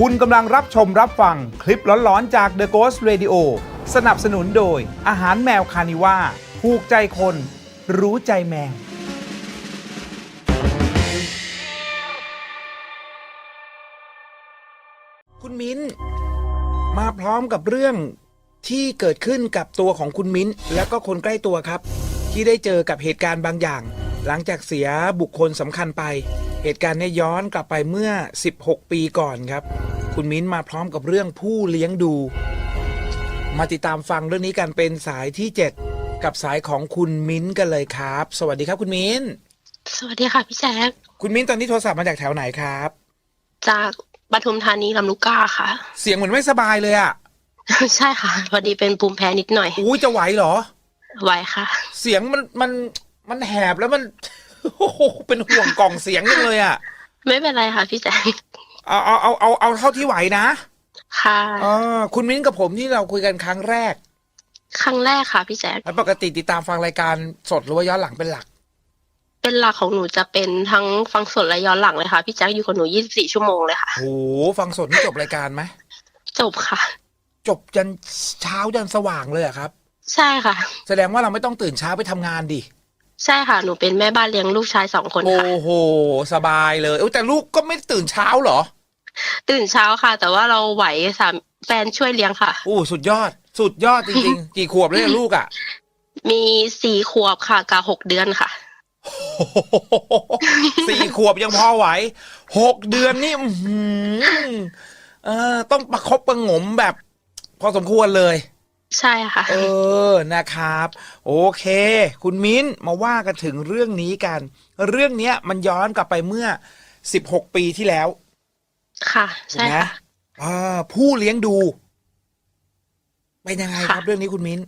คุณกำลังรับชมรับฟังคลิปหลอนๆจาก The Ghost Radio สนับสนุนโดย อาหารแมวคานิว่าผูกใจคน รู้ใจแมว คุณมิ้น มาพร้อมกับเรื่องที่เกิดขึ้นกับตัวของคุณมิ้น และก็คนใกล้ตัวครับ ที่ได้เจอกับเหตุการณ์บางอย่าง หลังจากเสียบุคคลสำคัญไป เหตุการณ์เนี้ย้อนกลับไปเมื่อ 16 ปีก่อนครับ คุณมิ้นมาพร้อมกับเรื่องผู้เลี้ยงดู มาติดตามฟังเรื่องนี้กันเป็นสายที่ 7 กับสายของคุณมิ้นกันเลยครับ สวัสดีครับคุณมิ้น สวัสดีค่ะพี่แจ๊คคุณมิ้นตอนนี้โทรศัพท์มาจากแถวไหนครับ จากปทุมธานีลำลูกกาค่ะ เสียงเหมือนไม่สบายเลยอะใช่ค่ะ พอดีเป็นภูมิแพ้นิดหน่อยอุ้ยจะไหวเหรอไว้ค่ะ เสียงมันมัน มันแหบแล้วมันโอ้โหเป็นห่วงกล่องเสียงจังเลยอะไม่เป็นไรค่ะพี่แจ๊คเอาเอาเอาเอาเอาเท่าที่ไหวนะค่ะอ๋อคุณมิ้นกับผมที่เราคุยกันครั้งแรก ครั้งแรกค่ะพี่แจ๊คแล้วปกติติดตามฟังรายการสดหรือว่าย้อนหลังเป็นหลัก เป็นหลักของหนูจะเป็นทั้งฟังสดและย้อนหลังเลยค่ะพี่แจ๊คอยู่กับหนู24ชั่วโมงเลยค่ะโหฟังสดนี่จบรายการไหมจบค่ะ จบยันเช้ายันสว่างเลยอะครับ ใช่ค่ะ แสดงว่าเราไม่ต้องตื่นเช้าไปทำงานดิ ใช่ค่ะ หนูเป็นแม่บ้านเลี้ยงลูกชายสองคนโอ้ค่ะ โห สบายเลยเอ้ยแต่ลูกก็ไม่ตื่นเช้าเหรอตื่นเช้าค่ะ แต่ว่าเราไหวสามแฟนช่วยเลี้ยงค่ะโอ้สุดยอด สุดยอดจริงๆ กี่ขวบแล้วเนี่ยลูกอะ มีสี่ขวบค่ะกับหกเดือนค่ะสี่ขวบยังพอไหวหกเดือนนี่อื้อหือเออต้องประคบประหงมแบบ พอสมควรเลย ใช่ค่ะ เออ นะครับ โอเค คุณมิ้นมาว่ากันถึงเรื่องนี้กัน เรื่องเนี้ยมันย้อนกลับไปเมื่อ 16 ปีที่แล้วค่ะใช่ถูกไหมค่ะ อ่าผู้เลี้ยงดูเป็นยังไงครับค่ะเรื่องนี้คุณมิ้น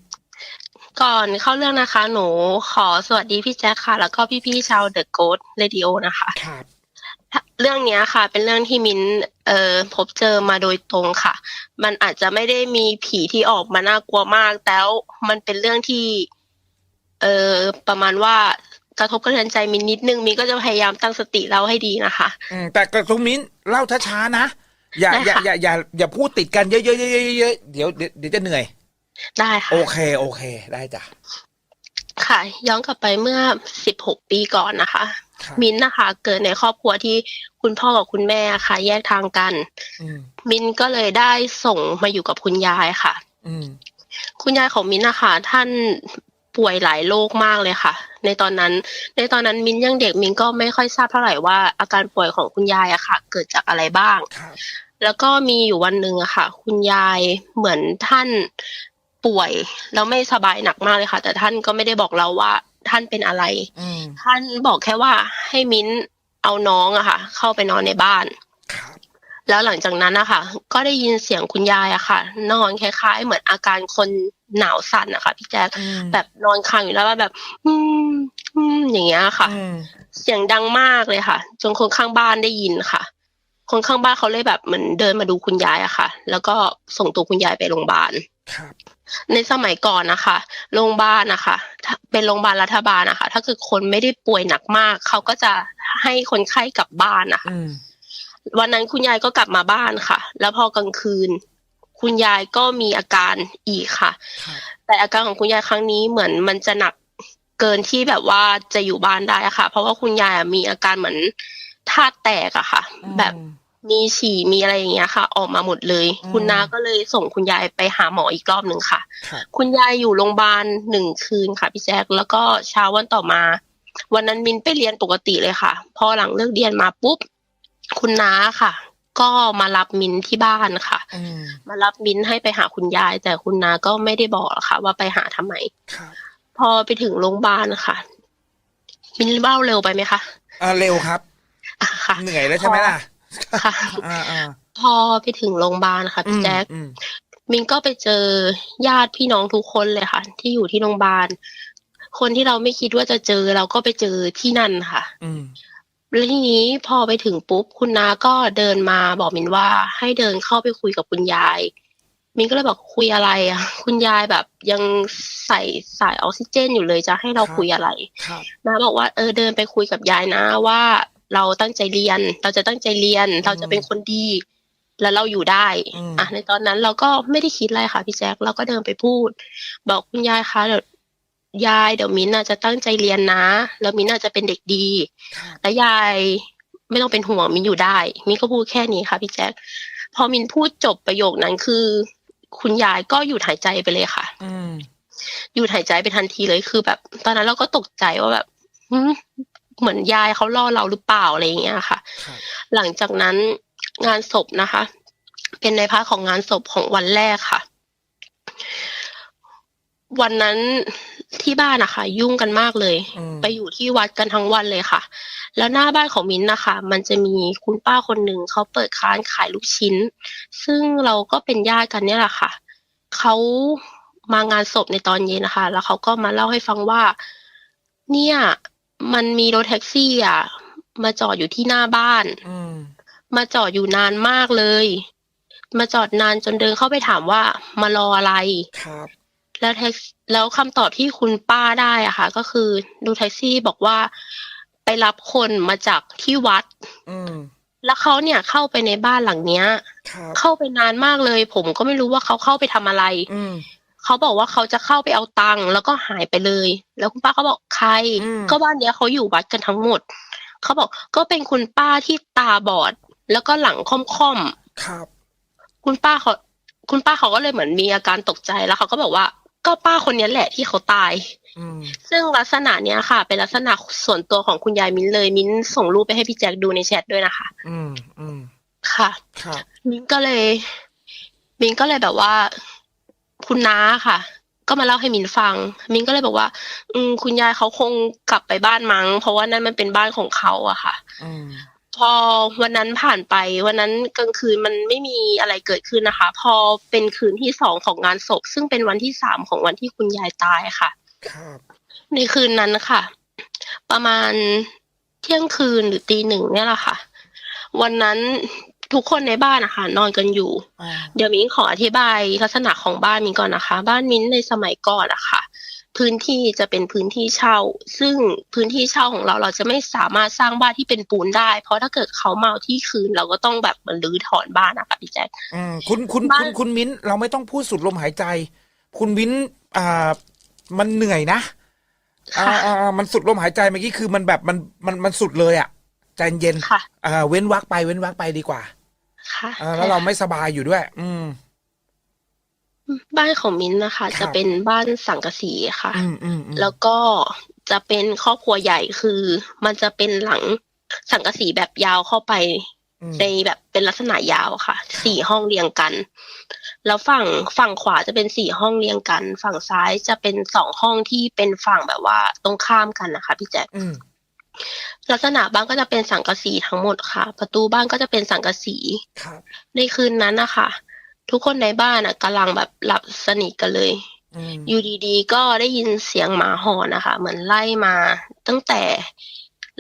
ก่อนเข้าเรื่องนะคะ หนูขอสวัสดีพี่แจ๊คค่ะ แล้วก็พี่ๆชาวเดอะโกดเรดิโอนะคะ ครับ เรื่องเนี้ยค่ะ เป็นเรื่องที่มินเอ่อพบเจอมาโดยตรงค่ะ มันอาจจะไม่ได้มีผีที่ออกมาน่ากลัวมาก แต่วมันเป็นเรื่องที่ เอ่อประมาณว่ากระทบกระเทือนใจมินนิดนึงมินก็จะพยายามตั้งสติเล่าให้ดีนะคะอืมแต่กระทุงมิ้นเล่าช้าๆนะอย่าได้อย่าค่ะอย่าอย่าอย่าพูดติดกันเยอะๆๆๆๆเดี๋ยวเดี๋ยวเดี๋ยวจะเหนื่อย ได้ค่ะ โอเค โอเค ได้จ้ะค่ะ ย้อนกลับไปเมื่อสิบหกปีก่อนนะคะครับ มินนะคะ เกิดในครอบครัวที่คุณพ่อกับคุณแม่ค่ะ แยกทางกันอืมมินก็เลยได้ส่งมาอยู่กับคุณยายค่ะ อืมคุณยายของมินนะคะท่านป่วยหลายโรคมากเลยค่ะ ในตอนนั้น ในตอนนั้นมินยังเด็กมินก็ไม่ค่อยทราบเท่าไหร่ว่าอาการป่วยของคุณยายอะค่ะ เกิดจากอะไรบ้างครับแล้วก็มีอยู่วันหนึ่งอะค่ะ คุณยายเหมือนท่านป่วยแล้วไม่สบายหนักมากเลยค่ะ แต่ท่านก็ไม่ได้บอกเราว่า ท่านเป็นอะไรอืมท่านบอกแค่ว่าให้มิ้นเอาน้องอะค่ะ เข้าไปนอนในบ้านครับแล้วหลังจากนั้นนะคะก็ได้ยินเสียงคุณยายอะค่ะ นอนคล้ายๆ เหมือนอาการคนหนาวสั่นนะคะพี่แจ๊คอืมแบบนอนค้างอยู่แล้วว่าแบบ อืมอืมอย่างเงี้ยค่ะอืมเสียงดังมากเลยค่ะ จนคนข้างบ้านได้ยินค่ะ คนข้างบ้านเขาเลยแบบเหมือนเดินมาดูคุณยายอะค่ะ แล้วก็ส่งตัวคุณยายไปโรงพยาบาลครับ ในสมัยก่อนนะคะโรงพยาบาลนะคะถ้าเป็นโรงพยาบาลรัฐบาลนะคะถ้าเกิดคนไม่ได้ป่วยหนักมาก เขาก็จะให้คนไข้กลับบ้านนะคะอืมวันนั้นคุณยายก็กลับมาบ้านค่ะ แล้วพอกลางคืน คุณยายก็มีอาการอีกค่ะครับแต่อาการของคุณยายครั้งนี้เหมือนมันจะหนักเกินที่แบบว่าจะอยู่บ้านได้อะค่ะ เพราะว่าคุณยายอะมีอาการเหมือนธาตุแตกอะค่ะ แบบ มีฉี่มีอะไรอย่างเงี้ยค่ะ ออกมาหมดเลย อืม คุณนาก็เลยส่งคุณยายไปหาหมออีกรอบหนึ่งค่ะ ครับ คุณยายอยู่โรงพยาบาลหนึ่งคืนค่ะพี่แจ๊คแล้วก็เช้าวันต่อมา วันนั้นมินไปเรียนปกติเลยค่ะ พอหลังเลิกเรียนมาปุ๊บ คุณน้าค่ะ ก็มารับมินที่บ้านค่ะ อืมมารับมินให้ไปหาคุณยาย แต่คุณน้าก็ไม่ได้บอกหรอกค่ะ ว่าไปหาทำไม ครับพอไปถึงโรงพยาบาลค่ะ มินเล่าเร็วไปไหมคะอ่าเร็วครับ อะค่ะ เหนื่อยแล้วใช่ไหมล่ะ ค่ะ อ่าอ่าพอไปถึงโรงพยาบาลค่ะพี่แจ๊คอืมมินก็ไปเจอญาติพี่น้องทุกคนเลยค่ะ ที่อยู่ที่โรงพยาบาล คนที่เราไม่คิดว่าจะเจอเราก็ไปเจอที่นั่นค่ะ อืมแล้วทีนี้พอไปถึงปุ๊บคุณน้าก็เดินมาบอกมินว่าให้เดินเข้าไปคุยกับคุณยาย มินก็เลยบอกคุยอะไรอะ คุณยายแบบยังใส่สายออกซิเจนอยู่เลยจะให้เราครับคุยอะไร ครับ น้าบอกว่าเออเดินไปคุยกับยายนะว่า เราตั้งใจเรียน เราจะตั้งใจเรียน เราจะเป็นคนดี แล้วเราอยู่ได้อืมอะในตอนนั้นเราก็ไม่ได้คิดอะไรค่ะพี่แจ๊คเราก็เดินไปพูด บอกคุณยายคะเดี๋ยวยายเดี๋ยวมิ้นท์น่ะจะตั้งใจเรียนนะ แล้วมิ้นท์น่ะจะเป็นเด็กดีครับแล้วยายไม่ต้องเป็นห่วงมินอยู่ได้ มินก็พูดแค่นี้ค่ะพี่แจ๊คพอมินพูดจบประโยคนั้นคือ คุณยายก็หยุดหายใจไปเลยค่ะ อืมหยุดหายใจไปทันทีเลยคือแบบ ตอนนั้นเราก็ตกใจว่าแบบหืม เหมือนยายเขาล่อเราหรือเปล่าอะไรอย่างเงี้ยค่ะครับหลังจากนั้นงานศพนะคะ เป็นในพาร์ทของงานศพของวันแรกค่ะ วันนั้นที่บ้านนะคะ ยุ่งกันมากเลยอืมไปอยู่ที่วัดกันทั้งวันเลยค่ะ แล้วหน้าบ้านของมิ้นท์นะคะ มันจะมีคุณป้าคนหนึ่งเขาเปิดร้านขายลูกชิ้น ซึ่งเราก็เป็นญาติกันเนี่ยแหละค่ะเขามางานศพในตอนเย็นนะคะ แล้วเขาก็มาเล่าให้ฟังว่า เนี่ย มันมีรถแท็กซี่อะ มาจอดอยู่ที่หน้าบ้าน อืมมาจอดอยู่นานมากเลย มาจอดนานจนเดินเข้าไปถามว่ามารออะไร ครับ แล้วแท็กแล้วคำตอบที่คุณป้าได้อะค่ะ ก็คือดูแท็กซี่บอกว่าไปรับคนมาจากที่วัด อืมแล้วเขาเนี่ยเข้าไปในบ้านหลังเนี้ย ครับ เข้าไปนานมากเลย ผมก็ไม่รู้ว่าเขาเข้าไปทำอะไร อืม เขาบอกว่าเขาจะเข้าไปเอาตังค์แล้วก็หายไปเลย แล้วคุณป้าเขาบอกใครอืมก็บ้านเนี้ยเขาอยู่วัดกันทั้งหมด เขาบอกก็เป็นคุณป้าที่ตาบอด แล้วก็หลังค่อมๆครับ คุณป้าเขาคุณป้าเขาก็เลยเหมือนมีอาการตกใจแล้วเขาก็บอกว่าก็ป้าคนนี้แหละที่เขาตายอืมซึ่งลักษณะเนี้ยค่ะ เป็นลักษณะส่วนตัวของคุณยายมิ้นเลย มิ้นส่งรูปไปให้พี่แจ็คดูในแชทด้วยนะคะ อืมอืมค่ะครับมิ้นก็เลย มิ้นก็เลยแบบว่า คุณน้าค่ะ ก็มาเล่าให้มิ้นฟัง มิ้นก็เลยบอกว่า อืมคุณยายเขาคงกลับไปบ้านมั้ง เพราะว่านั่นมันเป็นบ้านของเขาอะค่ะอืมพอวันนั้นผ่านไปวันนั้นกลางคืนมันไม่มีอะไรเกิดขึ้นนะคะ พอเป็นคืนที่สองของงานศพ ซึ่งเป็นวันที่สามของวันที่คุณยายตายค่ะครับในคืนนั้นค่ะ ประมาณเที่ยงคืนหรือตีหนึ่งเนี่ยแหละค่ะ วันนั้น ทุกคนในบ้านนะคะนอนกันอยู่อ่าเดี๋ยวมิ้นขออธิบายลักษณะของบ้านมิ้นก่อนนะคะ บ้านมิ้นในสมัยก่อนอะค่ะพื้นที่จะเป็นพื้นที่เช่า ซึ่งพื้นที่เช่าของเราเราจะไม่สามารถสร้างบ้านที่เป็นปูนได้ เพราะถ้าเกิดเขามาเอาที่คืน เราก็ต้องแบบเหมือนรื้อถอนบ้านนะคะพี่แจ๊คอืมคุณคุณบ้าคุนณคุณมิ้นเราไม่ต้องพูดสุดลมหายใจ คุณมิ้นอ่ามันเหนื่อยนะอ่าค่ะอ่าอ่ามันสุดลมหายใจเมื่อกี้คือมันแบบมันมันมันสุดเลยอะใจเย็นค่ะอ่าเว้นวักไปเว้นวักไปดีกว่า ค่ะอ่าแล้วเราไม่สบายอยู่ด้วย อืม บ้านของมิ้นนะคะ ครับ จะเป็นบ้านสังกะสีค่ะ อืมอืมอืม แล้วก็จะเป็นครอบครัวใหญ่คือ มันจะเป็นหลังสังกะสีแบบยาวเข้าไป อืมในแบบเป็นลักษณะยาวค่ะ สี่ห้องเรียงกัน แล้วฝั่งฝั่งขวาจะเป็นสี่ห้องเรียงกัน ฝั่งซ้ายจะเป็นสองห้องที่เป็นฝั่งแบบว่าตรงข้ามกันนะคะพี่แจ๊คอืม ลักษณะบ้านก็จะเป็นสังกะสีทั้งหมดค่ะ ประตูบ้านก็จะเป็นสังกะสี ครับ ในคืนนั้นนะคะทุกคนในบ้านอะกำลังแบบหลับสนิทกันเลย อืมอยู่ดีๆ ก็ได้ยินเสียงหมาหอนนะคะ เหมือนไล่มาตั้งแต่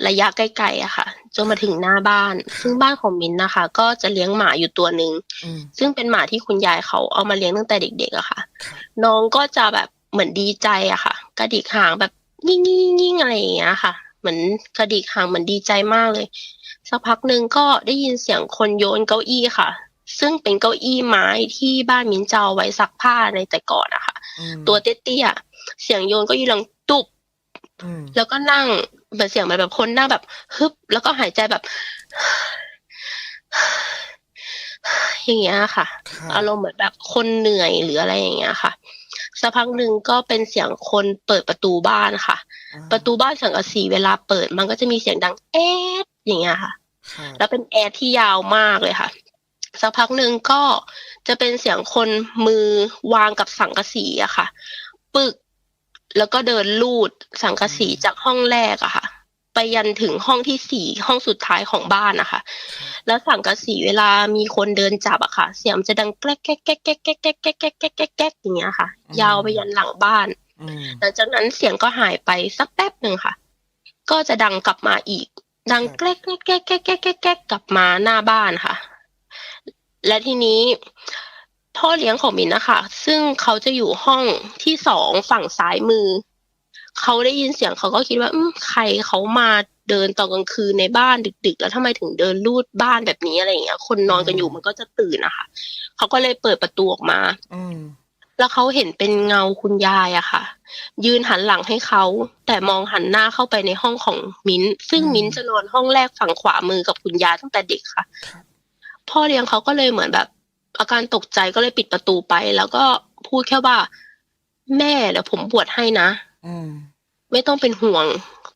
ระยะไกลๆอะค่ะ จนมาถึงหน้าบ้าน ซึ่งบ้านของมินนะคะ ก็จะเลี้ยงหมาอยู่ตัวหนึ่ง อืม ซึ่งเป็นหมาที่คุณยายเขาเอามาเลี้ยงตั้งแต่เด็กๆอะค่ะ ครับ น้องก็จะแบบเหมือนดีใจอะค่ะ กระดิกหางแบบยิ่งๆยิ่งๆอะไรอย่างเงี้ยค่ะ เหมือนกระดิกหางเหมือนดีใจมากเลย สักพักหนึ่งก็ได้ยินเสียงคนโยนเก้าอี้ค่ะ ซึ่งเป็นเก้าอี้ไม้ที่บ้านมินเจาไว้ซักผ้าในแต่ก่อนอะค่ะอืมตัวเตี้ยๆเสียงโยนเก็ยีลังตุบอืมแล้วก็นั่งเหมือนเสียงเหมือนแบบคนนั่งแบบฮึบแล้วก็หายใจแบบอย่างเงี้ยค่ะครับอารมณ์เหมือนแบบคนเหนื่อยหรืออะไรอย่างเงี้ยค่ะสักพักหนึ่งก็เป็นเสียงคนเปิดประตูบ้านค่ะอ่า ประตูบ้านสังกะสีเวลาเปิดมันก็จะมีเสียงดังแอดอย่างเงี้ยค่ะครับแล้วเป็นแอร์ที่ยาวมากเลยค่ะ สักพักหนึ่งก็จะเป็นเสียงคนมือวางกับสังกะสีอะค่ะ ปึกแล้วก็เดินลูดสังกะสีจากห้องแรกอะค่ะ ไปยันถึงห้องที่สี่ห้องสุดท้ายของบ้านนะคะ แล้วสังกะสีเวลามีคนเดินจับอะค่ะ เสียงมันจะดังแก๊กแก๊กแก๊กแก๊กแก๊กแก๊กแก๊กแก๊กแก๊กแก๊กแก๊กอย่างเงี้ยค่ะ ยาวไปยันหลังบ้านอืม หลังจากนั้นเสียงก็หายไปสักแป๊บหนึ่งค่ะ ก็จะดังกลับมาอีก ดังแกล้กแกล้กแกล้กแกล้กแกล้กแกล้กแกล้กกลับมาหน้าบ้านค่ะ และทีนี้พ่อเลี้ยงของมินนะคะ ซึ่งเขาจะอยู่ห้องที่สองฝั่งซ้ายมือ เขาได้ยินเสียงเขาก็คิดว่าอืมใครเขามาเดินตอนกลางคืนในบ้านดึก ๆ แล้วทำไมถึงเดินลูดบ้านแบบนี้อะไรอย่างเงี้ย คนนอนกันอยู่มันก็จะตื่นนะคะ เขาก็เลยเปิดประตูออกมา อืม แล้วเขาเห็นเป็นเงาคุณยายอะค่ะ ยืนหันหลังให้เขา แต่มองหันหน้าเข้าไปในห้องของมิ้นท์ซึ่งอืมมิ้นท์จะนอนห้องแรกฝั่งขวามือกับคุณยายตั้งแต่เด็กค่ะครับพ่อเลี้ยงเขาก็เลยเหมือนแบบ อาการตกใจก็เลยปิดประตูไป แล้วก็พูดแค่ว่า แม่เดี๋ยวผมบวชให้นะอืมไม่ต้องเป็นห่วง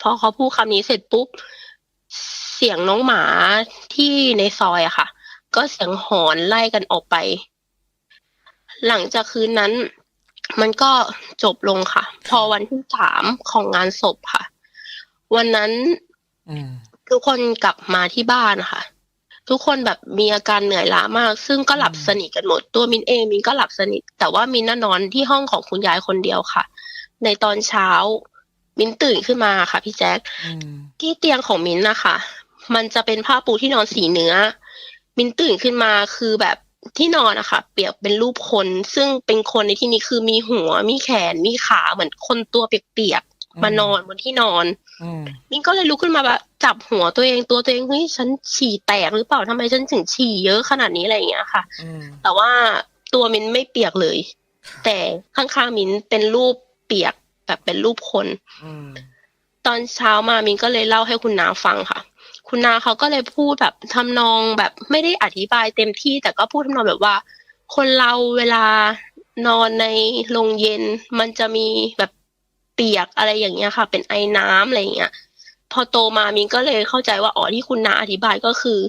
พอเขาพูดคำนี้เสร็จปุ๊บ เสียงน้องหมาที่ในซอยอะค่ะ ก็เสียงหอนไล่กันออกไป หลังจากคืนนั้น มันก็จบลงค่ะ พอวันที่สามของงานศพค่ะ วันนั้นอืมทุกคนกลับมาที่บ้านค่ะ ทุกคนแบบมีอาการเหนื่อยล้ามาก ซึ่งก็หลับอืมสนิทกันหมด ตัวมินเองมินก็หลับสนิท แต่ว่ามินน่ะนอนที่ห้องของคุณยายคนเดียวค่ะ ในตอนเช้า มินตื่นขึ้นมาค่ะ พี่แจ๊คอืมที่เตียงของมินนะคะมันจะเป็นผ้าปูที่นอนสีเนื้อ มินตื่นขึ้นมาคือแบบ ที่นอนอะค่ะเปรียบเป็นรูปคน ซึ่งเป็นคนในที่นี้คือมีหัวมีแขนมีขาเหมือนคนตัวเปียกๆมานอนบนที่นอนอืมมินก็เลยลุกขึ้นมาแบบจับหัวตัวเองตัวตัวเองเฮ้ยฉันฉี่แตกหรือเปล่าทำไมฉันถึงฉี่เยอะขนาดนี้อะไรอย่างเงี้ยค่ะอืมแต่ว่าตัวมินไม่เปียกเลยครับแต่ข้างๆมินเป็นรูปเปียกแบบเป็นรูปคนอืมตอนเช้ามามินก็เลยเล่าให้คุณนาฟังค่ะ คุณนาเขาก็เลยพูดแบบทำนองแบบไม่ได้อธิบายเต็มที่ แต่ก็พูดทำนองแบบว่า คนเราเวลานอนในโรงเย็นมันจะมีแบบเปียกอะไรอย่างเงี้ยค่ะ เป็นไอน้ำอะไรอย่างเงี้ยพอโตมามินก็เลยเข้าใจว่าอ๋อที่คุณนาอธิบายก็คือ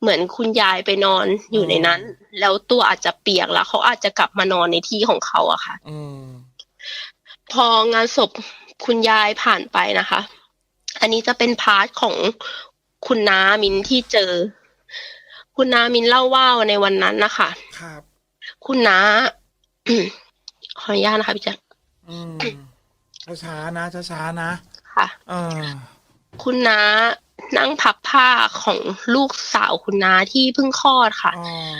เหมือนคุณยายไปนอนอยู่ในนั้น แล้วตัวอาจจะเปียกแล้วเขาอาจจะกลับมานอนในที่ของเขาอะค่ะอืมพองานศพคุณยายผ่านไปนะคะ อันนี้จะเป็นพาร์ทของ คุณน้ามินที่เจอ คุณน้ามินเล่าว่าในวันนั้นนะคะครับ คุณน้าขออนุญาตนะคะพี่แจ๊คอืมช้าๆนะช้าๆนะค่ะเออคุณน้านั่งพับผ้าของลูกสาวคุณน้าที่เพิ่งคลอดค่ะอ๋อ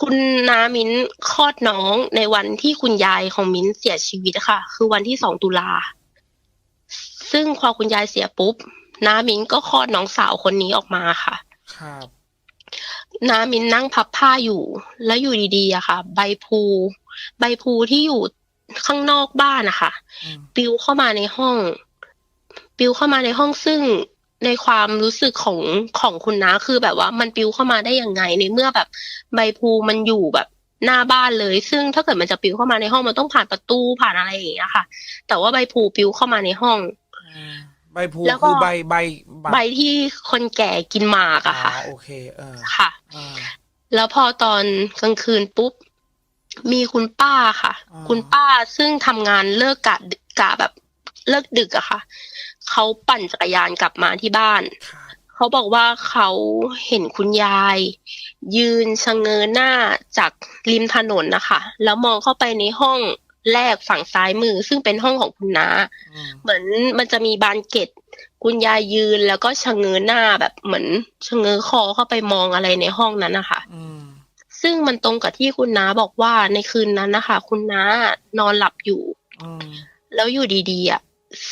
คุณน้ามิ้นคลอดน้องในวันที่คุณยายของมิ้นเสียชีวิตค่ะ คือวันที่สองตุลา ซึ่งพอคุณยายเสียปุ๊บ น้ามิ้นก็คลอดน้องสาวคนนี้ออกมาค่ะ ครับน้ามิ้นนั่งพับผ้าอยู่ แล้วอยู่ดีๆอะค่ะ ใบพลูใบพลูที่อยู่ข้างนอกบ้านนะคะอืมปลิวเข้ามาในห้องปลิวเข้ามาในห้องซึ่งในความรู้สึกของของคุณน้าคือแบบว่ามันปลิวเข้ามาได้ยังไงในเมื่อแบบ ใบพลูมันอยู่แบบหน้าบ้านเลย ซึ่งถ้าเกิดมันจะปลิวเข้ามาในห้องมันต้องผ่านประตูผ่านอะไรอย่างเงี้ยค่ะ แต่ว่าใบพลูปลิวเข้ามาในห้องอืม ใบพลูแล้วก็ คือใบใบใบที่คนแก่กินหมากอ๋ออะค่ะโอเคเออค่ะ อ่า แล้วพอตอนกลางคืนปุ๊บ มีคุณป้าค่ะ อ่า คุณป้าซึ่งทำงานเลิกกะดึกกะแบบเลิกดึกอะค่ะเขาปั่นจักรยานกลับมาที่บ้านครับเขาบอกว่าเขาเห็นคุณยาย ยืนชะเง้อหน้าจากริมถนนนะคะ แล้วมองเข้าไปในห้อง แรกฝั่งซ้ายมือ ซึ่งเป็นห้องของคุณน้าอืมเหมือนมันจะมีบานเกตคุณยายยืนแล้วก็ชะเง้อหน้าแบบเหมือนชะเง้อคอเข้าไปมองอะไรในห้องนั้นนะคะอืมซึ่งมันตรงกับที่คุณน้าบอกว่าในคืนนั้นนะคะคุณน้านอนหลับอยู่อืมแล้วอยู่ดีๆอะ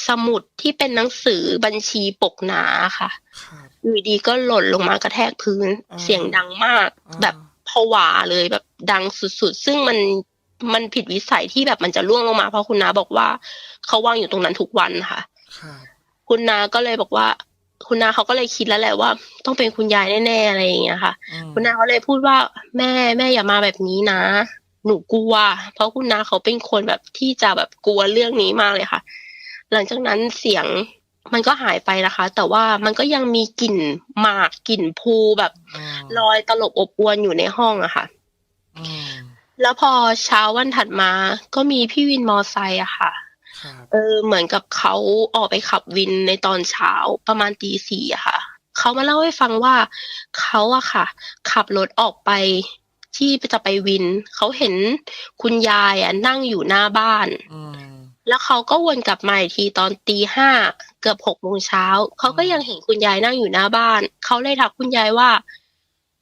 สมุดที่เป็นหนังสือบัญชีปกหนาค่ะครับอยู่ดีๆก็หล่นลงมากระแทกพื้นอ่าเสียงดังมากอ่าแบบผวาเลยแบบดังสุดๆ ซึ่งมัน มันผิดวิสัยที่แบบมันจะล่วงลงมาเพราะคุณน้าบอกว่าเขาวางอยู่ตรงนั้นทุกวันค่ะครับคุณนาก็เลยบอกว่า คุณนาเขาก็เลยคิดแล้วแหละว่า ต้องเป็นคุณยายแน่ๆอะไรอย่างเงี้ยค่ะอืมคุณนาเขาเลยพูดว่าแม่แม่อย่ามาแบบนี้นะ หนูกลัว เพราะคุณนาเขาเป็นคนแบบที่จะแบบกลัวเรื่องนี้มากเลยค่ะ หลังจากนั้นเสียงมันก็หายไปนะคะ แต่ว่ามันก็ยังมีกลิ่นหมากกลิ่นพูแบบอืมลอยตลบอบอวนอยู่ในห้องอะค่ะอืม แล้วพอเช้าวันถัดมา ก็มีพี่วินมอไซค์อะค่ะครับเออ เหมือนกับเขาออกไปขับวินในตอนเช้าประมาณตีสี่อะค่ะ เขามาเล่าให้ฟังว่าเขาอะค่ะ ขับรถออกไปที่จะไปวิน เขาเห็นคุณยายอะนั่งอยู่หน้าบ้านอืมแล้วเขาก็วนกลับมาอีกทีตอนตีห้าเกือบหกโมงเช้า เขาก็ยังเห็นคุณยายนั่งอยู่หน้าบ้าน เขาเลยทักคุณยายว่า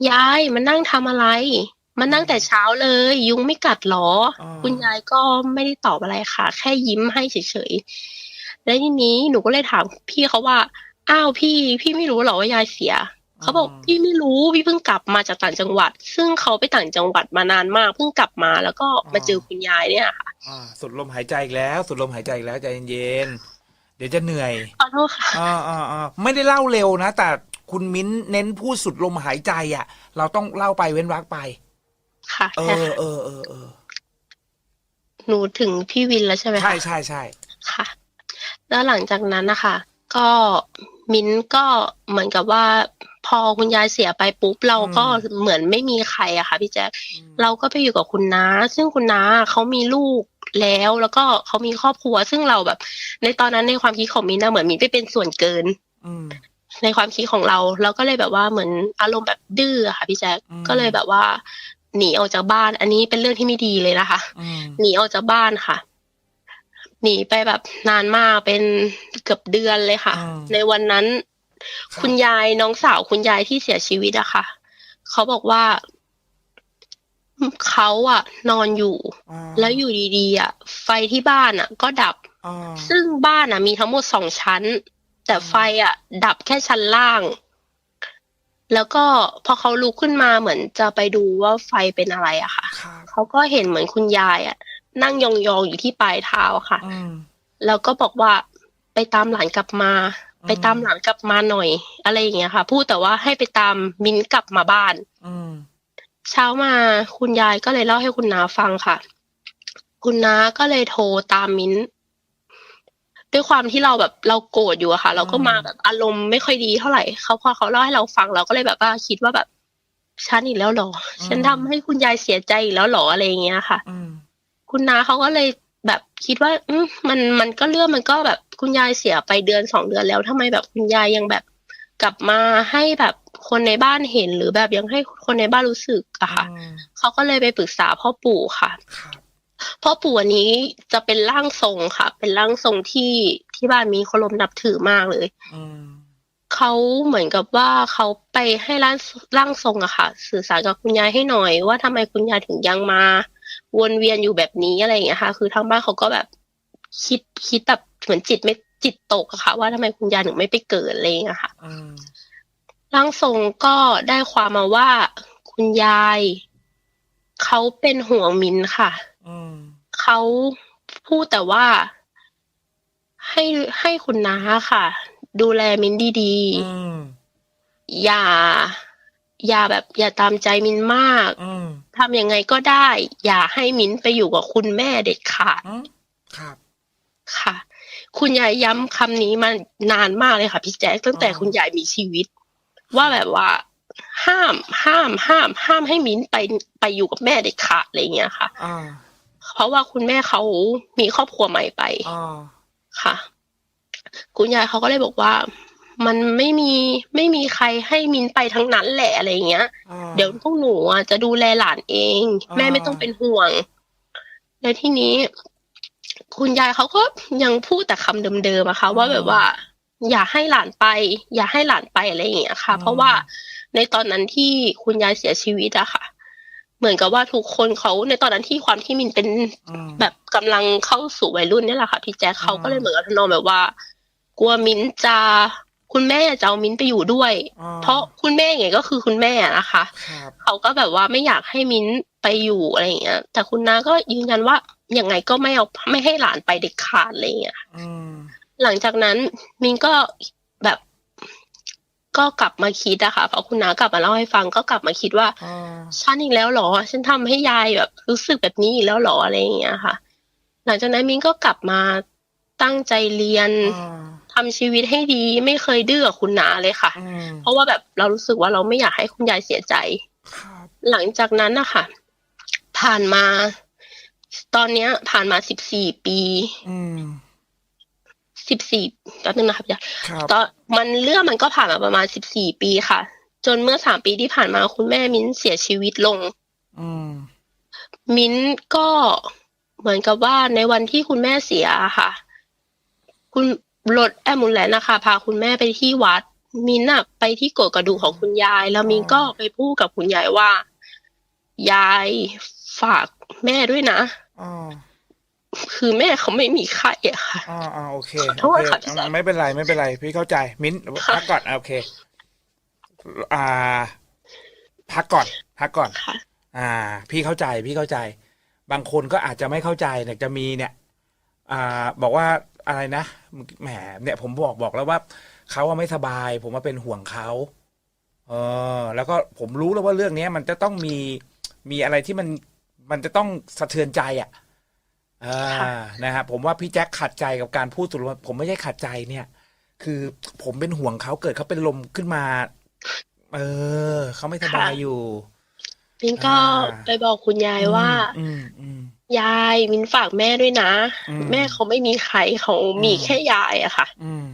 ยายมันนั่งทำอะไร มันนั่งแต่เช้าเลย ยุงไม่กัดหรออ่าคุณยายก็ไม่ได้ตอบอะไรค่ะ แค่ยิ้มให้เฉยๆแล้วทีนี้หนูก็เลยถามพี่เขาว่า อ้าวพี่ พี่ไม่รู้เหรอว่ายายเสียเขาบอกพี่ไม่รู้พี่เพิ่งกลับมาจากต่างจังหวัด ซึ่งเขาไปต่างจังหวัดมานานมาก เพิ่งกลับมาแล้วก็มาเจอคุณยายเนี่ยค่ะอ่าสุดลมหายใจอีกแล้ว สุดลมหายใจอีกแล้วใจเย็นๆเดี๋ยวจะเหนื่อยขอโทษค่ะอ่าอ่าอ่าไม่ได้เล่าเร็วนะ แต่คุณมิ้นเน้นพูดสุดลมหายใจอะ เราต้องเล่าไปเว้นวรรคไป ค่ะเอใช่อค่ะเออเออเออหนูถึงพี่วินแล้วใช่ไหมคะใช่ใช่ใช่ค่ะ แล้วหลังจากนั้นนะคะก็มิ้นก็เหมือนกับว่าพอคุณยายเสียไปปุ๊บเราก็เหมือนไม่มีใครอะค่ะพี่แจ๊คอืมเราก็ไปอยู่กับคุณน้าซึ่งคุณน้าเขามีลูกแล้วแล้วก็เขามีครอบครัว ซึ่งเราแบบ ในตอนนั้นในความคิดของมิ้นนะเหมือนมิ้นไปเป็นส่วนเกินอืมในความคิดของเรา เราก็เลยแบบว่าเหมือนอารมณ์แบบดื้ออะค่ะพี่แจ๊คอืมก็เลยแบบว่า หนีออกจากบ้าน อันนี้เป็นเรื่องที่ไม่ดีเลยนะคะอืมหนีออกจากบ้านค่ะ หนีไปแบบนานมากเป็นเกือบเดือนเลยค่ะอืมในวันนั้นครับคุณยายน้องสาวคุณยายที่เสียชีวิตอะค่ะเขาบอกว่าเขาอะนอนอยู่อ่าแล้วอยู่ดีๆอะไฟที่บ้านอะก็ดับอ่าซึ่งบ้านอะมีทั้งหมดสองชั้น แต่ไฟอะดับแค่ชั้นล่าง แล้วก็พอเขาลุกขึ้นมาเหมือนจะไปดูว่าไฟเป็นอะไรอะค่ะครับเขาก็เห็นเหมือนคุณยายอะนั่งยองๆอยู่ที่ปลายเท้าค่ะอืมแล้วก็บอกว่าไปตามหลานกลับมาอืมไปตามหลานกลับมาหน่อย อะไรอย่างเงี้ยค่ะ พูดแต่ว่าให้ไปตามมิ้นกลับมาบ้านอืมเช้ามาคุณยายก็เลยเล่าให้คุณน้าฟังค่ะ คุณน้าก็เลยโทรตามมิ้น ด้วยความที่เราแบบเราโกรธอยู่อะค่ะ เราก็มาแบบอารมณ์ไม่ค่อยดีเท่าไหร่เขาพอเขาเล่าให้เราฟังเราก็เลยแบบว่าคิดว่าแบบฉันอีกแล้วเหรอ ฉันทำให้คุณยายเสียใจอีกแล้วเหรออะไรอย่างเงี้ยค่ะอืมคุณน้าเขาก็เลยแบบคิดว่า อืมมันมันก็เรื่องมันก็แบบคุณยายเสียไปเดือนสองเดือนแล้วทำไมแบบคุณยายยังแบบกลับมาให้แบบคนในบ้านเห็นหรือแบบยังให้คนในบ้านรู้สึกอะค่ะอืมเขาก็เลยไปปรึกษาพ่อปู่ค่ะครับ พ่อปู่อันนี้จะเป็นร่างทรงค่ะ เป็นร่างทรงที่ที่บ้านมีคารพนับถือมากเลยเขาเหมือนกับว่าเขาไปให้ร่างร่างทรงอะค่ะ สื่อสารกับคุณยายให้หน่อย ว่าทำไมคุณยายถึงยังมา วนเวียนอยู่แบบนี้อะไรอย่างเงี้ยค่ะ คือทางบ้านเขาก็แบบคิดคิดแบบเหมือนจิตไม่จิตตกอะค่ะ ว่าทำไมคุณยายถึงไม่ไปเกิดอะไรอย่างเงี้ยค่ะร่างทรงก็ได้ความมาว่าคุณยายเขาเป็นห่วงมินค่ะ เขาพูดแต่ว่า ให้ให้คุณน้าค่ะ ดูแลมินดีอืมๆอย่า อย่าแบบ อย่าตามใจมินมากอืมทำยังไงก็ได้ อย่าให้มินไปอยู่กับคุณแม่เด็ดขาดอืมครับค่ะ คุณยายย้ำคำนี้มานานมากเลยค่ะพี่แจ๊คตั้งแต่อ๋อคุณยายมีชีวิต ว่าแบบว่า ห้าม ห้าม ห้าม ห้ามให้มิ้นไปไปอยู่กับแม่เด็ดขาดอะไรอย่างเงี้ยค่ะอ่า เพราะว่าคุณแม่เขามีครอบครัวใหม่ไปอ่าค่ะ คุณยายเขาก็เลยบอกว่า มันไม่มีไม่มีใครให้มินไปทั้งนั้นแหละอะไรอย่างเงี้ยอ่าเดี๋ยวพวกหนูอะจะดูแลหลานเองอ่าแม่ไม่ต้องเป็นห่วง แล้วทีนี้ คุณยายเขาก็ยังพูดแต่คำเดิมๆอะค่ะ ว่าแบบว่า อย่าให้หลานไป อย่าให้หลานไปอะไรอย่างเงี้ยค่ะ เพราะว่าในตอนนั้นที่คุณยายเสียชีวิตอะค่ะ เหมือนกับว่าทุกคนเขาในตอนนั้นที่ความที่มินเป็นอืมแบบกำลังเข้าสู่วัยรุ่นเนี่ยแหละค่ะพี่แจ๊คเขาก็เลยเหมือนกับทำนองแบบว่า กลัวมิ้นจะคุณแม่จะเอามิ้นไปอยู่ด้วยอ่าเพราะคุณแม่ไงก็คือคุณแม่อะนะคะครับเขาก็แบบว่าไม่อยากให้มิ้นไปอยู่อะไรอย่างเงี้ย แต่คุณน้าก็ยืนยันว่ายังไงก็ไม่เอาไม่ให้หลานไปเด็ดขาดอะไรอย่างเงี้ยอืมหลังจากนั้นมิ้นก็แบบ ก็กลับมาคิดอะค่ะพอคุณน้ากลับมาเล่าให้ฟังก็กลับมาคิดว่าอ่าฉันอีกแล้วเหรอ ฉันทำให้ยายแบบรู้สึกแบบนี้อีกแล้วเหรออะไรอย่างเงี้ยค่ะ หลังจากนั้นมิ้นก็กลับมาตั้งใจเรียนอ่าทำชีวิตให้ดีไม่เคยดื้อกับคุณนาเลยค่ะอืมเพราะว่าแบบเรารู้สึกว่าเราไม่อยากให้คุณยายเสียใจครับหลังจากนั้นนะคะผ่านมา ตอนเนี้ย ผ่านมาสิบสี่ปีอืม สิบสี่แป๊บนึงนะคะพี่จ๊ะครับตอนมันเรื่องมันก็ผ่านมาประมาณสิบสี่ปีค่ะ จนเมื่อสามปีที่ผ่านมาคุณแม่มิ้นเสียชีวิตลงอืมมิ้นก็เหมือนกับว่าในวันที่คุณแม่เสียอะค่ะ คุณรถแอมบูเลนนะคะ พาคุณแม่ไปที่วัด มิ้นอะไปที่โกดกระดูกของคุณยาย แล้วมิ้นก็ไปพูดกับคุณยายว่า ยายฝากแม่ด้วยนะอ่า คือแม่เขาไม่มีไข้อะค่ะ อ่าอ่าโอเคขอโทษโอเคค่ะพี่แจ๊คไม่เป็นไรไม่เป็นไร พี่เข้าใจ มิ้นค่ะพักก่อนอะโอเค อ่า พักก่อนพักก่อน ค่ะ อ่า พี่เข้าใจพี่เข้าใจ บางคนก็อาจจะไม่เข้าใจเนี่ยจะมีเนี่ย อ่า บอกว่าอะไรนะแหมเนี่ยผมบอกบอกแล้วว่าเขาว่าไม่สบาย ผมว่าเป็นห่วงเขาเออ แล้วก็ผมรู้แล้วว่าเรื่องเนี้ย มันจะต้องมีมีอะไรที่มันมันจะต้องสะเทือนใจอะ อ่าค่ะนะฮะผมว่าพี่แจ็คขัดใจกับการพูดสุดว่าผมไม่ใช่ขัดใจเนี่ย คือผมเป็นห่วงเขาเกิดเขาเป็นลมขึ้นมา เออเขาไม่สบายอยู่มินก็อ่าไปบอกคุณยายว่าอืมอืมยายมินฝากแม่ด้วยนะอืมแม่เขาไม่มีใครเขามีอืมแค่ยายอะค่ะอืม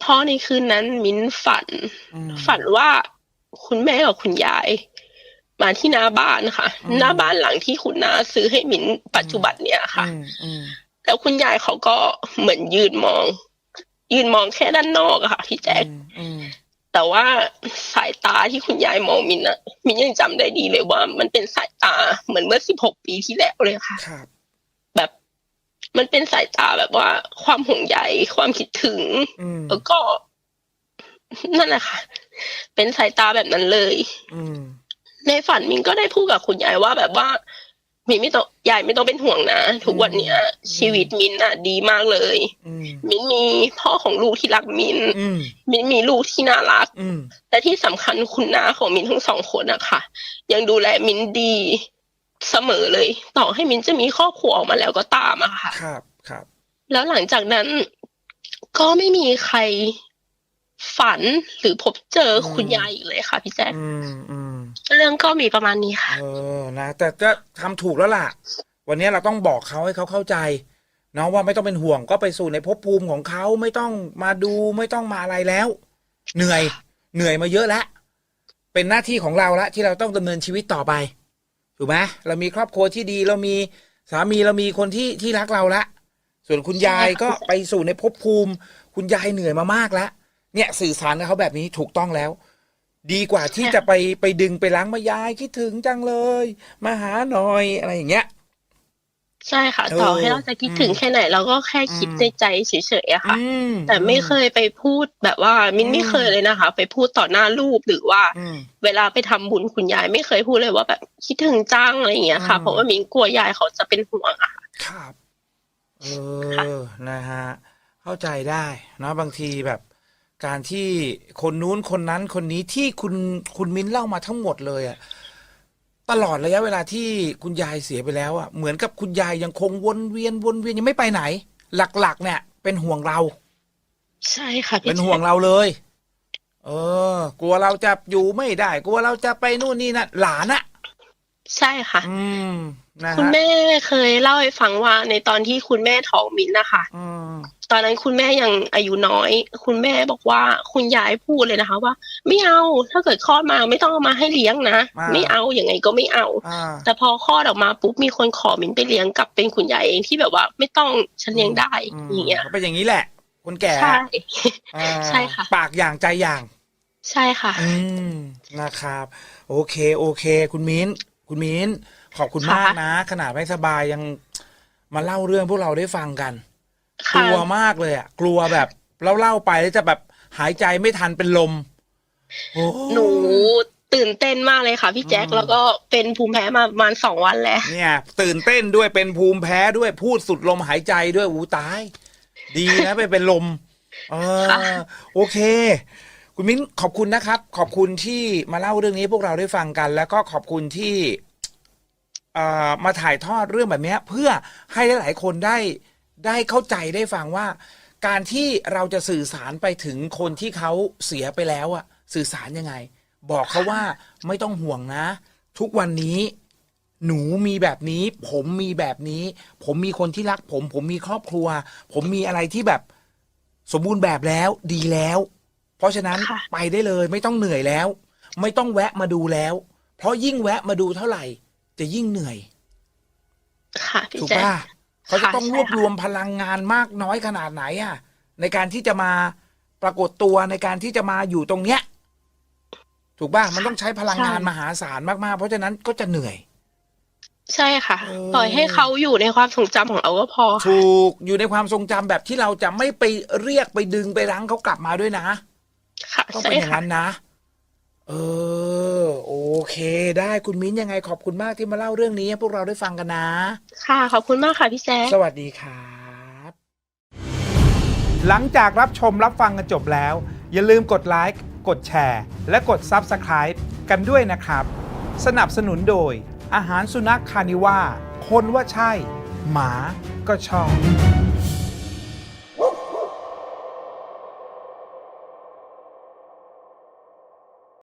เพราะในคืนนั้น มินฝันอืมฝันว่าคุณแม่กับคุณยาย มาที่หน้าบ้านค่ะอืมหน้าบ้านหลังที่คุณน้าซื้อให้มินปัจจุบันเนี่ยค่ะอืมอืมแล้วคุณยายเขาก็เหมือนยืนมอง ยืนมองแค่ด้านนอกอะค่ะ พี่แจ๊คอืมอืมแต่ว่าสายตาที่คุณยายมองมินอะมินยังจำได้ดีเลยว่า มันเป็นสายตาเหมือนเมื่อสิบหกปีที่แล้วเลยค่ะครับแบบมันเป็นสายตาแบบว่า ความห่วงใยความคิดถึงอืมแล้วก็ นั่นแหละค่ะ เป็นสายตาแบบนั้นเลย อืม ในฝันมินก็ได้พูดกับคุณยายว่าแบบว่ามินไม่ต้องยายไม่ต้องเป็นห่วงนะทุกวันเนี้ย ชีวิตมินอะดีมากเลยอืมมินมีพ่อของลูกที่รักมินอืมมินมีลูกที่น่ารักอืมแต่ที่สำคัญคุณน้าของมินทั้งสองคนอะค่ะ ยังดูแลมินดีเสมอเลย ต่อให้มินจะมีครอบครัวออกมาแล้วก็ตามอะค่ะ ครับครับ แล้วหลังจากนั้นก็ไม่มีใครฝันหรือพบเจอคุณยายอีกเลยค่ะพี่แจ๊คอืมอืม เรื่องก็มีประมาณนี้ค่ะ เออนะแต่ก็ทำถูกแล้วล่ะ วันนี้เราต้องบอกเขาให้เขาเข้าใจเนาะว่าไม่ต้องเป็นห่วงก็ไปสู่ในภพภูมิของเขาไม่ต้องมาดูไม่ต้องมาอะไรแล้ว เหนื่อย เหนื่อยมาเยอะแล้วเป็นหน้าที่ของเราละที่เราต้องดำเนินชีวิตต่อไปถูกไหมเรามีครอบครัวที่ดีเรามีสามีเรามีคนที่ที่รักเราละ ส่วนคุณยายก็ไปสู่ในภพภูมิ คุณยายเหนื่อยมามากแล้วเนี่ยสื่อสารกับเขาแบบนี้ถูกต้องแล้ว ดีกว่าที่จะไปไปดึงไปล้างมายายคิดถึงจังเลย มาหาหน่อยอะไรอย่างเงี้ย ใช่ค่ะเออต่อให้เราจะคิดถึงอืมแค่ไหน เราก็แค่คิดอืมในใจเฉยๆอะค่ะอืมแต่ไม่เคยไปพูดแบบว่า มินไม่อืมเคยเลยนะคะ ไปพูดต่อหน้าลูกหรือว่าอืมเวลาไปทำบุญคุณยายไม่เคยพูดเลยว่าแบบคิดถึงจังอะไรอย่างเงี้ยค่ะอืมเพราะว่ามินกลัวยายเขาจะเป็นห่วงอะค่ะครับเอค่ะอนะฮะเข้าใจได้เนอะบางทีแบบ การที่คนนู้นคนนั้นคนนี้ที่คุณคุณมิ้นเล่ามาทั้งหมดเลยอะตลอดระยะเวลาที่คุณยายเสียไปแล้วอะเหมือนกับคุณยายยังคงวนเวียนวนเวียนยังไม่ไปไหน หลัก ๆ เนี่ย เป็นห่วงเรา ใช่ค่ะพี่เป็นห่วงเราเลย เออ กลัวเราจะอยู่ไม่ได้ กลัวเราจะไปนู่นนี่นั่นหลานอะใช่ค่ะ อืม นะคุณฮะแม่เคยเล่าให้ฟังว่าในตอนที่คุณแม่ท้องมินนะคะอืมตอนนั้นคุณแม่ยังอายุน้อย คุณแม่บอกว่าคุณยายพูดเลยนะคะ ว่า ไม่เอาถ้าเกิดคลอดมาไม่ต้องเอามาให้เลี้ยงนะอ่าไม่เอาอย่างไงก็ไม่เอาอ่าแต่พอคลอดออกมาปุ๊บมีคนขอมินไปเลี้ยงกลับเป็นคุณยายเองที่แบบว่า ไม่ต้องฉันเลี้ยงได้อืมอย่างเงี้ยก็เป็นอย่างนี้แหละคนแก่ใช่อ่าใช่ค่ะ ปากอย่างใจอย่าง ใช่ค่ะ อืมนะครับ โอเค โอเค คุณมิ้น คุณมิ้น ขอบคุณค่ะมากนะ ขนาดไม่สบายยังมาเล่าเรื่องพวกเราได้ฟังกันกค่ะลัวมากเลยอะ กลัวแบบเล่าเล่าๆไปแล้วจะแบบหายใจไม่ทันเป็นลมโอ้หนูตื่นเต้นมากเลยค่ะพี่แจ็คอืมแล้วก็เป็นภูมิแพ้มาประมาณสองวันแล้วเนี่ย ตื่นเต้นด้วยเป็นภูมิแพ้ด้วยพูดสุดลมหายใจด้วยอูตาย ดีนะไปเป็นลมเออค่ะโอเค คุณมิ้นขอบคุณนะครับ ขอบคุณที่มาเล่าเรื่องนี้ให้พวกเราได้ฟังกัน แล้วก็ขอบคุณที่เอ่อ มาถ่ายทอดเรื่องแบบเนี้ยเพื่อให้หลายๆคนได้ได้เข้าใจได้ฟังว่า การที่เราจะสื่อสารไปถึงคนที่เขาเสียไปแล้วอะสื่อสารยังไง บอกเขาว่าไม่ต้องห่วงนะ ทุกวันนี้หนูมีแบบนี้ ผมมีแบบนี้ ผมมีคนที่รัก ผม ผมมีครอบครัว ผมมีอะไรที่แบบสมบูรณ์แบบแล้วดีแล้ว เพราะฉะนั้นค่ะไปได้เลย ไม่ต้องเหนื่อยแล้ว ไม่ต้องแวะมาดูแล้ว เพราะยิ่งแวะมาดูเท่าไหร่ จะยิ่งเหนื่อย ค่ะพี่ถูกแจ็คป่ะเขาจะค่ะต้องใช่รวบค่ะ รวมพลังงานมากน้อยขนาดไหนอะ ในการที่จะมาปรากฏตัวในการที่จะมาอยู่ตรงเนี้ย ถูกป่ะมันต้องใช้พลังงานมหาศาลมากๆ เพราะฉะนั้นก็จะเหนื่อย ใช่ค่ะ เออ ปล่อยให้เขาอยู่ในความทรงจำของเราก็พอค่ะถูกอยู่ในความทรงจำแบบที่เราจะไม่ไปเรียกไปดึงไปรั้งเขากลับมาด้วยนะค่ะต้องใช่เป็นอย่างค่ะ นั้นนะ เออ โอเค ได้คุณมิ้นยังไงขอบคุณมากที่มาเล่าเรื่องนี้ให้พวกเราได้ฟังกันนะ ค่ะ ขอบคุณมากค่ะพี่แจ๊คสวัสดีครับ หลังจากรับชมรับฟังกันจบแล้ว อย่าลืมกดไลค์กดแชร์ และกด Subscribe กันด้วยนะครับ สนับสนุนโดย อาหารสุนัขคานิว่าคนว่าใช่ หมาก็ชอบ